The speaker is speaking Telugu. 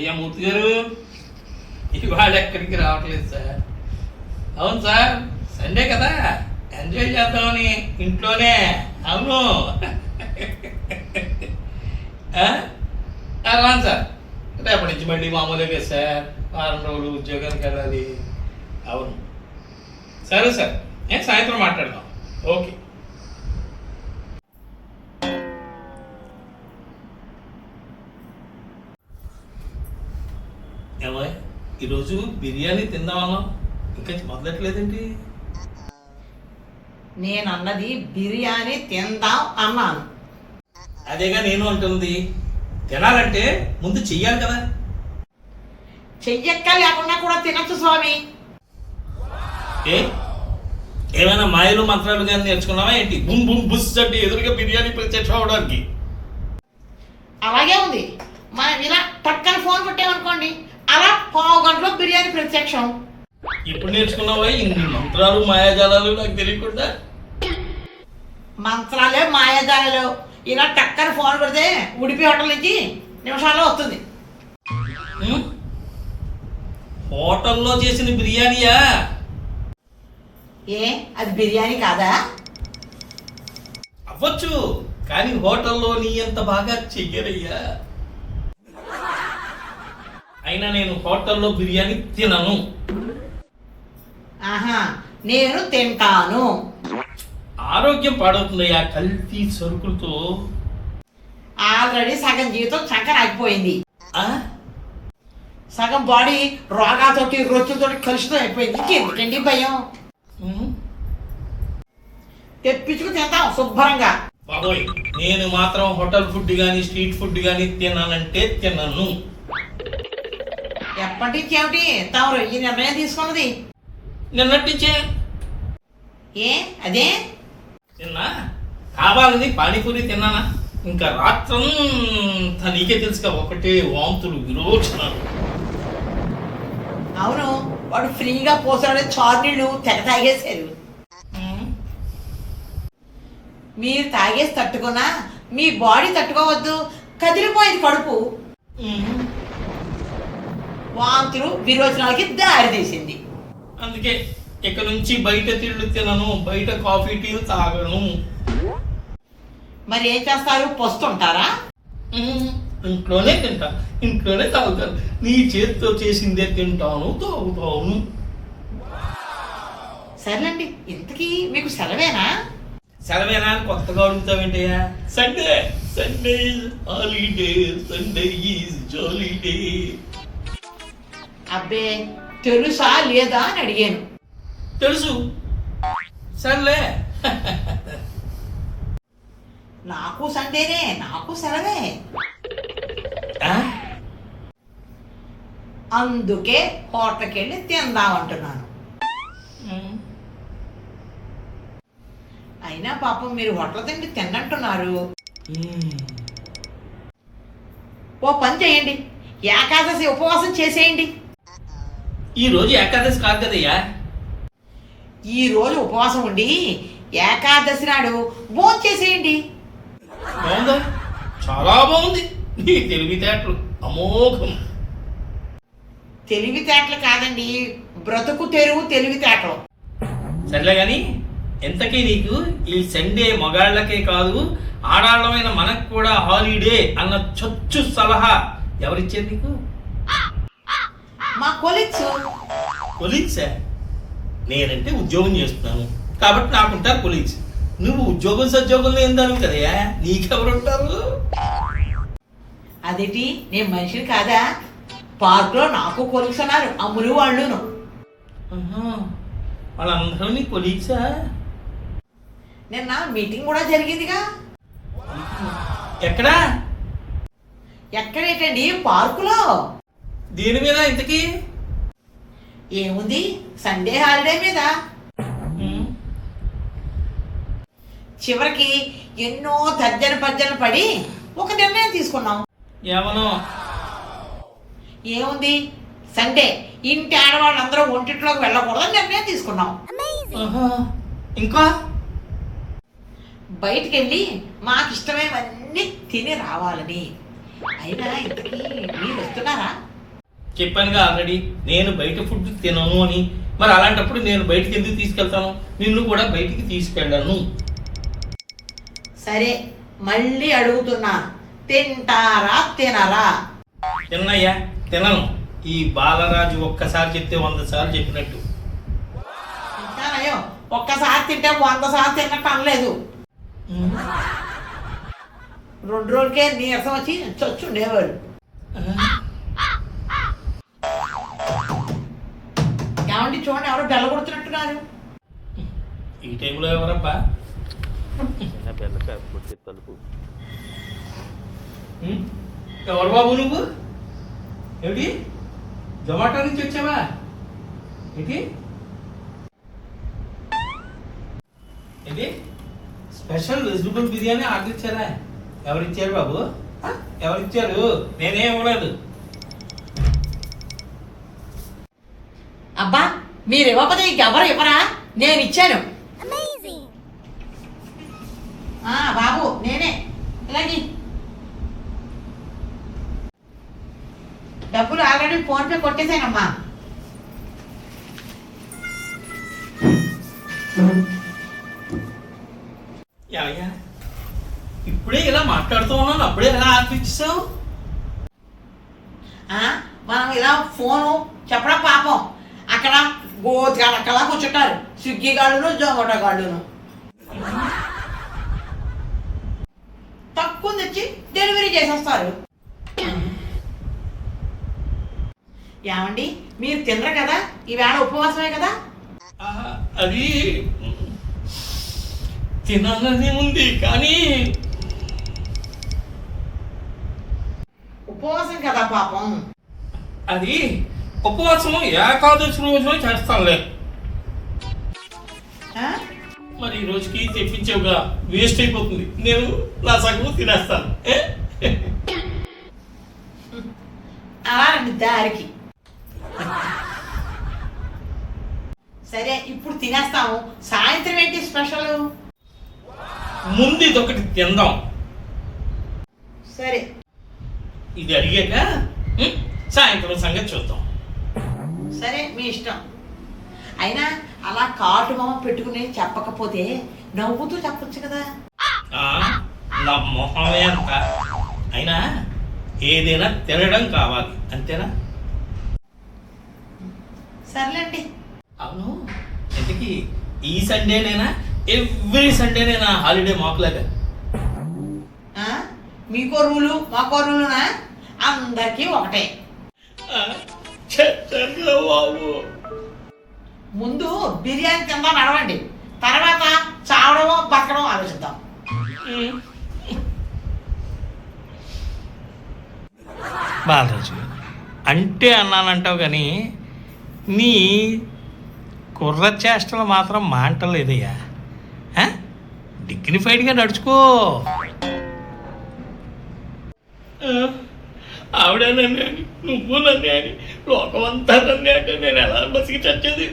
అయ్యా మూర్తి గారు ఇవాళ ఎక్కడికి రావట్లేదు సార్. అవును సార్ సండే కదా ఎంజాయ్ చేద్దామని ఇంట్లోనే. అవును. ఆ? రాను సార్. రేపటి నుంచి మళ్ళీ మామూలుగా సార్ వారం రోజులు ఉద్యోగానికి వెళ్ళాలి. అవును. సరే సార్ నేను సాయంత్రం మాట్లాడదాం. ఓకే. ఏమో ఈరోజు బిర్యానీ తిందామన్నా. ఇంకా మొదలట్లేదండి నేను అన్నది బిర్యానీ తిందాం అన్నాను. అదేగా నేను అంటుంది. తినాలంటే ముందు చెయ్యాలి కదా. చెయ్యక్క లేకుండా కూడా తినచ్చు స్వామి. ఏ? ఏమైనా మాయలు మంత్రాలు కానీ నేర్చుకున్నావా ఏంటి? బుమ్ బుమ్ బుస్ అంటే ఎదురుగా బిర్యానీ ప్రత్యక్షం అవడానికి. అలాగే ఉంది. మనం ఇలా టక్కన ఫోన్ కొట్టామనుకోండి అలా పావు గంటలో బిర్యానీ ప్రత్యక్షం. ఇప్పుడు నేర్చుకున్నావా? ఇన్ని మంత్రాలు మాయాజాలాలు నాకు తెలియకుండా? మంత్రాలే మాయాజాలలో. ఇలా టక్కన ఫోన్ కొడితే ఉడిపి హోటల్ నుంచి నిమిషాల్లో వస్తుంది? హోటల్లో చేసిన బిర్యానీయా? ఏ అది బిర్యానీ కాదా? అవ్వచ్చు కానీ హోటల్లో నీ అంత బాగా చెయ్యరయ్యా. అయినా నేను హోటల్లో బిర్యానీ తినను. ఆహా నేను తింటాను. ఆరోగ్యం పాడవుతుందయ్యా కల్తీ సరుకులతో. ఆల్రెడీ సగం జీవితం చక్కర ఆగిపోయింది. ఆ? సగం బాడీ రోగాతోటి రొచ్చులతోటి కలుషితం అయిపోయింది. ఇంకెందుకండి భయం? తెప్పించుకు తింటాం శుభ్రంగా. బాబోయ్ నేను మాత్రం హోటల్ ఫుడ్ కానీ స్ట్రీట్ ఫుడ్ కానీ తినానంటే తినను. ఏమిటి తమరు ఈ నిర్ణయం తీసుకున్నది. నిన్నటించే ఏ? అదే? తిన్నా కావాలని పానీపూరి తిన్నానా? ఇంకా రాత్రంతా నీకే తెలుసుగా ఒకటే వాంతులు విరోచనాలు. అవును వాడు ఫ్రీగా పోసాడే చారు నీళ్ళు తెగ తాగేశారు? మీరు తాగేసి తట్టుకున్నా మీ బాడీ తట్టుకోవద్దు కదిలిపోయింది కడుపు. వాంతులు విరోచనాలకి దారి తీసింది అందుకే ఇక నుంచి బయట తిళ్ళు తినను బయట కాఫీ టీలు తాగను. మరి ఏం చేస్తారు? పొస్తుంటారా. ఇంట్లోనే తింటా ఇంట్లోనే తాగుతాను. నీ చేతితో చేసిందే తింటాను తాగుతాను. సర్లేండి ఇంతకీ మీకు సెలవేనా? సెలవేనా అని కొత్తగా అడుగుతావేంటయ్యా? Sunday Sunday holiday Sunday is jolly day తెలుసా లేదా అని అడిగాను. తెలుసు. సర్లే. నాకు సండేనే నాకు సెలవే? అందుకే హోటల్కి వెళ్ళి తిందామంటున్నాను. అయినా పాపం మీరు హోటల్ తిండి తిన్నంటున్నారు. ఉం. ఓ పని చేయండి. ఏకాదశి ఉపవాసం చేసేయండి. ఈ రోజు ఏకాదశి కాదు కదయ్యా? ఈ రోజు ఉపవాసం ఉండి ఏకాదశి నాడు భోజనం చేసేయండి. బాగుందా? చాలా బాగుంది. నీ తెలివితేటలు అమోఘం. తెలివితేటలు కాదండి బ్రతుకు తెరువు తెలివితేటలు. సర్లే కానీ ఎంతకీ నీకు ఈ సండే మగాళ్ళకే కాదు ఆడాళ్ళమైన మనకు కూడా హాలిడే అన్న చొచ్చు సలహా ఎవరిచ్చారు నీకు? మా కొలీగ్స్. కొలీగ్సా నేనంటే ఉద్యోగం చేస్తున్నాను. కాబట్టి నాకుంటారు కొలీగ్స్. నువ్వు ఉద్యోగం సద్యోగం లేదాను కదయా నీకెవరుంటారు? అదేంటి? నేను మనిషిని కాదా? పార్కులో నాకు కొలీగ్స్ ఉన్నారు అమ్ములు వాళ్ళును. వాళ్ళందరూ నీ కొలీగ్సా? నిన్న మీటింగ్ కూడా జరిగిందిగా. ఎక్కడా? ఎక్కడేటండి? పార్కులో. దీని మీద ఇంతకీ? ఏముంది? సండే హాలిడే మీద. చివరికి ఎన్నో తర్జన పర్జన పడి ఒక నిర్ణయం తీసుకున్నాం. ఏమనో? ఏముంది? సండే ఇంటి ఆడవాళ్ళందరూ ఒంటింట్లోకి వెళ్ళకూడదని నిర్ణయం తీసుకున్నాం. ఇంకా బయటికి వెళ్ళి మాకు ఇష్టమైనవన్నీ తిని రావాలని. అయినా ఇంతకీ మీరు వస్తున్నారా? చెప్పానుగా ఆల్రెడీ నేను బయట ఫుడ్ తినను అని. మరి అలాంటప్పుడు నేను బయటికి ఎందుకు తీసుకెళ్తాను? నిన్ను కూడా బయటికి తీసుకెళ్ళను. సరే మళ్ళీ అడుగుతున్నా. తింటారా తినరా? తిన్నయ్యా తినను. ఈ బాలరాజు ఒక్కసారి చెప్తే వంద సార్లు చెప్పినట్టు. ఒక్కసారి తింటే వంద సార్లు తిన్నట్టు అనలేదు. రెండు రోజులకే నీరసం వచ్చి చచ్చుండేవాడు చూడండి ఎవరో బెల్ల కొడుతున్నట్టున్నారు. ఈ టైంలో ఎవరబ్బా? తలుపు? ఎవరు బాబు నువ్వు? ఏమిటి? జొమాటో నుంచి వచ్చావా? ఏంటి? ఏంటి? స్పెషల్ వెజిటబుల్ బిర్యానీ ఆర్డర్ ఇచ్చారా? ఎవరిచ్చారు బాబు? ఆ? ఎవరిచ్చారు? నేనే ఇవ్వలేదు. అబ్బా మీరు ఇవ్వకపోతే ఇంకెవరు ఇవ్వరా? నేను ఇచ్చాను. ఆ, బాబు నేనే. ఇలాగే. డబ్బులు ఆల్రెడీ ఫోన్పే కొట్టేశానమ్మా. యాయా ఇప్పుడే ఇలా మాట్లాడుతూ ఉన్నాను అప్పుడే ఎలా ఆర్పించావు ఆ, మనం ఇలా ఫోను చెప్పడం పాపం. అక్కడ గోతి అక్కలా కూర్చుంటారు స్విగ్గీ గాళ్ళును జొమాటో గాళ్ళును తక్కువ తెచ్చి డెలివరీ చేసేస్తారు. ఏమండి మీరు తినరు కదా? ఈవేళ ఉపవాసమే కదా? అది తినాలని ఉంది కానీ ఉపవాసం కదా పాపం. అది ఉపవాసం ఏకాదశి రోజున చేస్తానులే? మరి ఈ రోజుకి తెప్పించావుగా వేస్ట్ అయిపోతుంది. నేను నా సగం తినేస్తాను. దారికి. సరే ఇప్పుడు తినేస్తాము. సాయంత్రం ఏంటి స్పెషల్? ముందు ఇది ఒకటి తిందాం. సరే. ఇది అడిగాక సాయంత్రం సంగతి చూద్దాం. సరే మీ ఇష్టం. అయినా అలా కాటు మొహం పెట్టుకుని చెప్పకపోతే నవ్వుతూ చెప్పొచ్చు కదా. నా మొహమే అంత. అయినా ఏదైనా తినడం కావాలి అంతేనా? సర్లేండి. అవును. ఇంతకీ ఈ సండేనేనా? Every సండేనేనా holiday మాకులాగా? మీకో రూలు మాకో రూలునా? అందరికీ ఒకటే. బాబు ముందు బిర్యానీ తిందాం నడవండి. తర్వాత చావడమో బతకడం ఆలోచిద్దాం. బాలరాజు అంటే అన్నానంటావు కానీ నీ కుర్ర చేష్టలు మాత్రం మాంటలేదయ్యా? డిగ్నిఫైడ్గా నడుచుకో. ఆవిడ నన్ను అని నువ్వు నన్ను అని లోకమంతా నన్ను అంటే నేను ఎలా బతికి చచ్చేది?